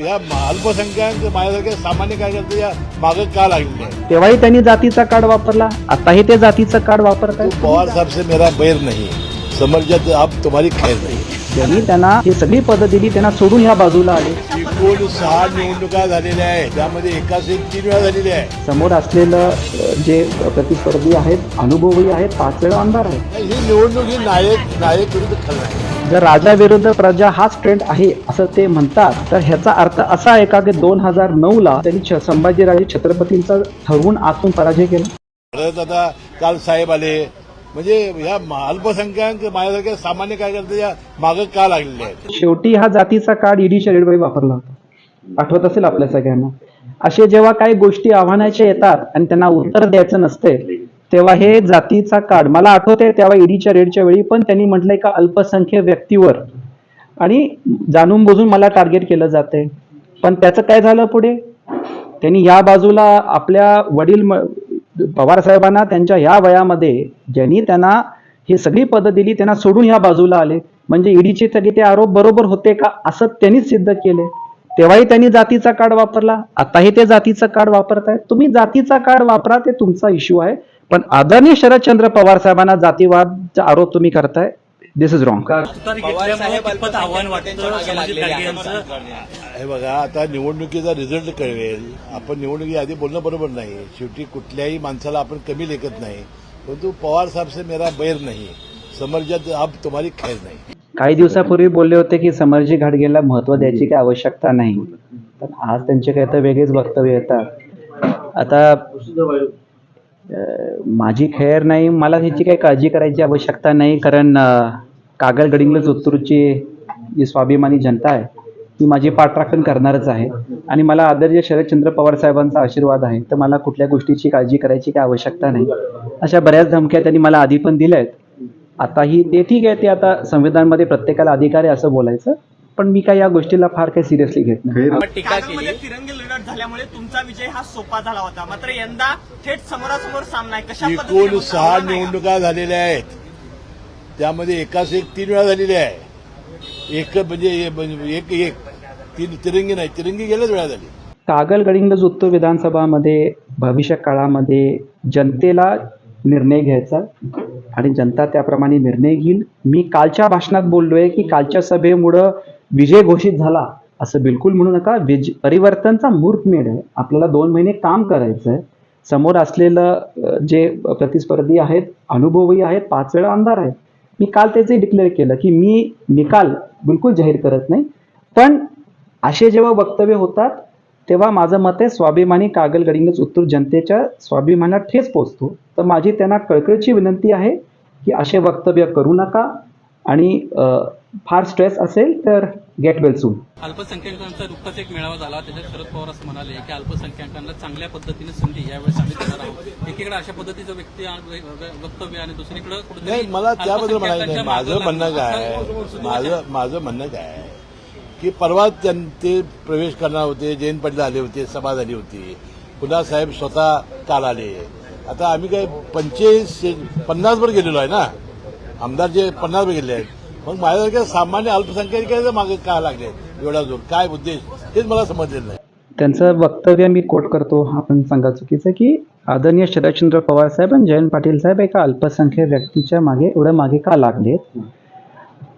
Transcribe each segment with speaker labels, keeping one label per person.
Speaker 1: या अल्पसंख्याक माझ्यासारख्या सामान्य कार्यकर्ते या मागं का लागलेले आहे
Speaker 2: तेव्हाही त्यांनी जातीचा कार्ड वापरला आताही ते जातीचं कार्ड वापरतायत.
Speaker 1: पवार साहेब से मेरा बैर नहीं समर्जात अब तुम्हारी खैर नाही।
Speaker 2: त्यांनी त्यांना ही सगळी पदं दिली त्यांना सोडून ह्या बाजूला आले.
Speaker 1: एकूण सहा निवडणुका झालेल्या आहेत त्यामध्ये एक तीन वेळा झालेल्या आहे
Speaker 2: समोर असलेलं अ, जे प्रतिस्पर्धी आहेत अनुभवी आहेत पाच वेळा आमदार आहेत.
Speaker 1: ही निवडणूक ही नायक नायक विरुद्ध खलनायक.
Speaker 2: जर राजा विरुद्ध प्रजा हाच ट्रेंड आहे असं ते म्हणतात तर ह्याचा अर्थ असा आहे का की दोन हजार नऊ ला त्यांनी संभाजीराजे छत्रपतींचा ठरवून आतून पराजय केला?
Speaker 1: आता काल साहेब आले. म्हणजे या अल्पसंख्याक माझ्यासारख्या सामान्य कार्यकर्ते या मागं का लागलेले आहेत?
Speaker 2: शेवटी हा जातीचा कार्ड ईडीच्या रेडवेळी वापरला होता. आठवत असेल आपल्या सगळ्यांना. असे जेव्हा काही गोष्टी आव्हानाच्या येतात आणि त्यांना उत्तर द्यायचं नसते तेव्हा हे जातीचा कार्ड मला आठवते तेव्हा ईडीच्या रेडच्या वेळी पण त्यांनी म्हटलंय का अल्पसंख्य व्यक्तीवर. आणि जाणून बुजून मला टार्गेट केलं जाते पण त्याचं काय झालं पुढे? त्यांनी या बाजूला आपल्या वडील पवार साहेबांना त्यांच्या या वयामध्ये ज्यांनी त्यांना ही सगळी पदं दिली त्यांना सोडून या बाजूला आले. म्हणजे ईडीचे सगळे ते आरोप बरोबर होते का असं त्यांनीच सिद्ध केले तेव्हाही त्यांनी जातीचा कार्ड वापरला. आताही ते जातीचं कार्ड वापरत आहेत तुम्ही जातीचा कार्ड वापरा ते तुमचा इश्यू आहे. पण आदरणीय शरदचंद्र पवार साहेबांना जातीवादचा आरोप तुम्ही करताय दिस इज रॉंग
Speaker 1: हे बघा आता निवडणुकीचा रिझल्ट कळवेल आपण निवडणुकी आधी बोलणं बरोबर नाही. शेवटी कुठल्याही माणसाला आपण कमी लेखत नाही. परंतु पवार साहेब से मेरा बैर नाही. समर्जात अब तुम्हारी खैर नाही.
Speaker 2: काही दिवसापूर्वी बोलले होते की समरजी घाटगेला महत्त्व द्यायची काही आवश्यकता नाही. पण आज त्यांचे काही तर वेगळेच वक्तव्य येतात. आता माझी खैर नाही मला ह्याची काही काळजी करायची आवश्यकता नाही कारण कागल गडिंगल उत्तूरची जी स्वाभिमानी जनता आहे ती माझी पाठराखण करणारच आहे. आणि मला आदरणीय शरदचंद्र पवार साहेबांचा आशीर्वाद आहे तर मला कुठल्या गोष्टीची काळजी करायची काही आवश्यकता नाही. अशा बऱ्याच धमक्या त्यांनी मला आधी पण दिल्या आहेत आताही ते ठीक आहे ते आता संविधानमध्ये प्रत्येकाला अधिकार आहे असं बोलायचं. पण मी काय या गोष्टीला फार काही सिरियसली घेत नाही.
Speaker 3: टीका केली.
Speaker 4: तिरंगी लढत झाल्यामुळे तुमचा विजय हा सोपा झाला होता. मात्र यंदा थेट समोरासमोर सामना आहे. कशा
Speaker 1: एकूण? सहा? निवडणुका झालेल्या आहेत. त्यामध्ये एकाच एक तीन वेळा झालेल्या आहे. एक म्हणजे एक एक तीन तिरंगी नाही तिरंगी गेल्याच वेळा झाली.
Speaker 2: कागल गडिंग्लज उत्तर विधानसभामध्ये भविष्य काळामध्ये जनतेला निर्णय घ्यायचा आणि जनता त्याप्रमाणे निर्णय घेईल. मी कालच्या भाषणात बोललोय की कालच्या सभेमुळं विजय घोषित झाला असं बिलकुल म्हणू नका. विज परिवर्तनचा मूर्तमेढ आहे. आपल्याला दोन महिने काम करायचं आहे समोर असलेलं जे प्रतिस्पर्धी आहेत अनुभवही आहेत पाच वेळा आमदार आहेत. मी काल त्याचे डिक्लेअर केलं की मी निकाल बिलकुल जाहीर करत नाही. पण असे जेव्हा वक्तव्य होतात तेव्हा माझं मत आहे स्वाभिमानी कागलगडीनंच उत्तर जनतेच्या स्वाभिमानात ठेच पोचतो. तर माझी त्यांना कळकळीची विनंती आहे की असे वक्तव्य करू नका. आणि फार स्ट्रेस असेल तर गेट वेल सून
Speaker 3: अल्पसंख्याकांचा नुकताच एक मेळावा झाला. त्याच्यात शरद पवार असं म्हणाले की अल्पसंख्याकांना चांगल्या पद्धतीने संधी यावेळेस आम्ही देणार आहोत. एकीकडे अशा पद्धतीचं व्यक्ती वक्तव्य आणि दुसरीकडे
Speaker 1: मला त्याबद्दल म्हणायचं माझं म्हणणं काय माझं माझं म्हणणं काय आहे? की परवा त्यां- ते प्रवेश करणार होते जयंत पाटील आले होते सभा झाली होती. पुन्हा साहेब स्वतः काल आले. आता आम्ही काय पंचेचाळीस पन्नासवर गेलेलो आहे ना? आमदार जे पन्नासवर गेले आहेत. मग माझ्यासारख्या सामान्य अल्पसंख्याकाच्या मागे का लागले? एवढा जोर. काय उद्देश तेच मला समजलेलं नाही.
Speaker 2: त्यांचं वक्तव्य मी कोट करतो. आपण सांगा चुकीचं की आदरणीय शरदचंद्र पवार साहेब आणि जयंत पाटील साहेब एका अल्पसंख्य व्यक्तीच्या मागे एवढं मागे का लागलेत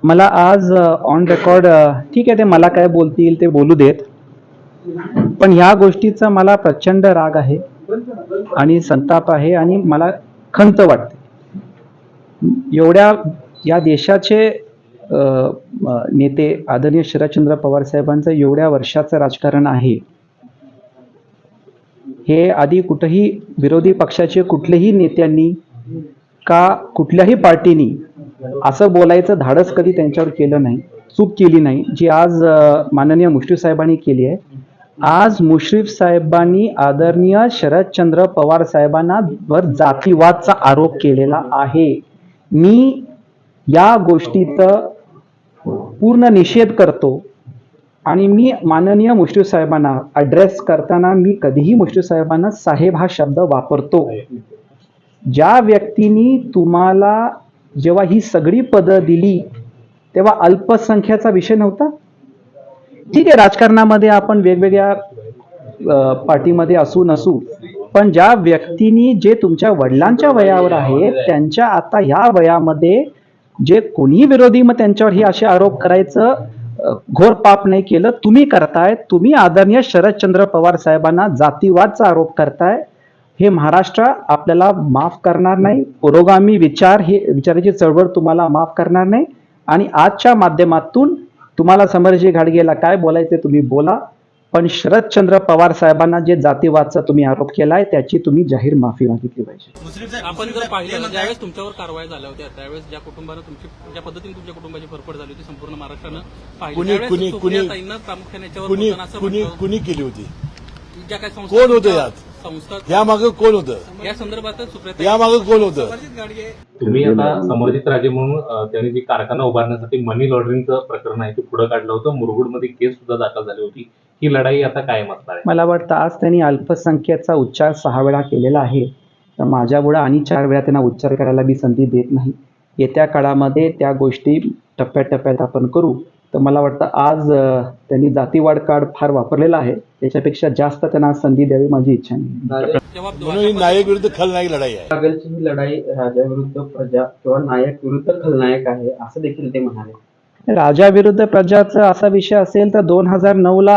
Speaker 2: मला आज ऑन रेकॉर्ड ठीक आहे ते मला काय बोलतील ते बोलू देत. पण ह्या गोष्टीचा मला प्रचंड राग आहे आणि संताप आहे आणि मला खंत वाटते. एवढ्या या देशाचे नेते आदरणीय शरदचंद्र पवार साहेबांचं एवढ्या वर्षाचं राजकारण आहे. हे आधी कुठेही विरोधी पक्षाचे कुठलेही नेत्यांनी का कुठल्याही पार्टीनी असं बोलायचं धाडस कधी त्यांच्यावर केलं नाही चूक केली नाही जी आज माननीय मुश्रीफ साहेबांनी केली आहे. आज मुश्रीफ साहेबांनी आदरणीय शरदचंद्र पवार साहेबांना वर जातीवादचा आरोप केलेला आहे. मी या गोष्टीचं पूर्ण निषेध करतो. आणि मी माननीय मुश्रीफ साहेबांना ॲड्रेस करताना मी कधीही मुश्रीफ साहेबांना साहेब हा शब्द वापरतो. ज्या व्यक्तींनी तुम्हाला जेव्हा ही सगळी पदं दिली तेव्हा अल्पसंख्याचा विषय नव्हता? ठीक आहे राजकारणामध्ये आपण वेगवेगळ्या पार्टीमध्ये असू नसू पण ज्या व्यक्तींनी जे तुमच्या वडिलांच्या वयावर आहे त्यांच्या आता ह्या वयामध्ये जे कोणी विरोधी मग त्यांच्यावर हे असे आरोप करायचं घोर पाप नाही केलं तुम्ही करताय तुम्ही आदरणीय शरदचंद्र पवार साहेबांना जातीवादचा आरोप करताय हे महाराष्ट्र आपल्याला माफ करणार नाही पुरोगामी विचार हे विचाराची चळवळ तुम्हाला माफ करणार नाही आणि आजच्या माध्यमातून तुम्हाला समरजी घाडगेला काय बोलायचे तुम्ही बोला. पण शरदचंद्र पवार साहेबांना जे जातीवादचा तुम्ही आरोप केलाय त्याची तुम्ही जाहीर माफी मागितली पाहिजे.
Speaker 3: आपण
Speaker 4: मुस्लिम
Speaker 3: जर पाहिलं ज्यावेळेस तुमच्यावर कारवाई झाल्या होत्या त्यावेळेस ज्या कुटुंबानं तुमची ज्या पद्धतीने तुमच्या कुटुंबाची फरफड झाली होती संपूर्ण महाराष्ट्रानं पाहिली.
Speaker 1: कुणी-
Speaker 3: त्यावेळेस
Speaker 1: कुणी- कुणी-
Speaker 3: सुप्रियाताईंना प्रामुख्याने याच्यावर
Speaker 1: कुणी केली होती?
Speaker 3: ज्या काही संस्था
Speaker 1: कोण होतं यात?
Speaker 3: संस्था
Speaker 1: या मागे कोण होतं?
Speaker 3: या संदर्भात सुप्रिया
Speaker 1: या मागे कोण होतं?
Speaker 5: तुम्ही आता समर्जित राजे म्हणून त्यांनी जी कारखाना उभारण्यासाठी मनी लॉन्ड्रिंगचं प्रकरण आहे ते पुढे काढलं होतं. मुरगुडमध्ये केस सुद्धा दाखल झाली होती. ही लढाई आता कायम असणार आहे.
Speaker 2: मला वाटतं आज त्यांनी अल्पसंख्याचा उच्चार सहा वेळा केलेला आहे. तर माझ्यापुढं आणि चार वेळा त्यांना उच्चार करायला मी संधी देत नाही. येत्या काळामध्ये त्या गोष्टी टप्प्याटप्प्यात आपण करू. तर मला वाटतं आज त्यांनी जातीवाद कार्ड फार वापरलेला आहे. त्याच्यापेक्षा जास्त त्यांना संधी द्यावी माझी इच्छा नाही
Speaker 1: ही नायक विरुद्ध खलनायक लढाई आहे.
Speaker 6: लागलची ही लढाई राजा विरुद्ध प्रजा किंवा नायक विरुद्ध खलनायक आहे असं देखील ते म्हणाले.
Speaker 2: राजा विरुद्ध प्रजाचा असा विषय असेल तर दोन हजार नऊला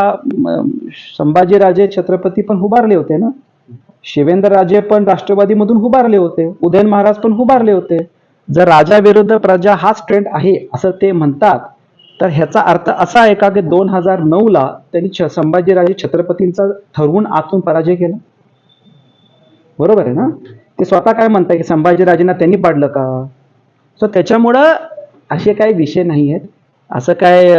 Speaker 2: संभाजीराजे छत्रपती पण उभारले होते ना? शिवेंद्रराजे पण राष्ट्रवादीमधून उभारले होते. उदयन महाराज पण उभारले होते. जर राजा विरुद्ध प्रजा हाच ट्रेंड आहे असं ते म्हणतात. तर ह्याचा अर्थ असा आहे का की दोन हजार नऊला त्यांनी छ- संभाजीराजे छत्रपतींचा ठरवून आतून पराजय केला? बरोबर आहे ना? ते स्वतः काय म्हणताय की संभाजीराजेंना त्यांनी पाडलं का? सो त्याच्यामुळं असे काही विषय नाही आहेत असं काय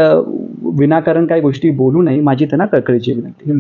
Speaker 2: विनाकारण काही गोष्टी बोलू नये. माझी त्यांना कळकळीची विनंती.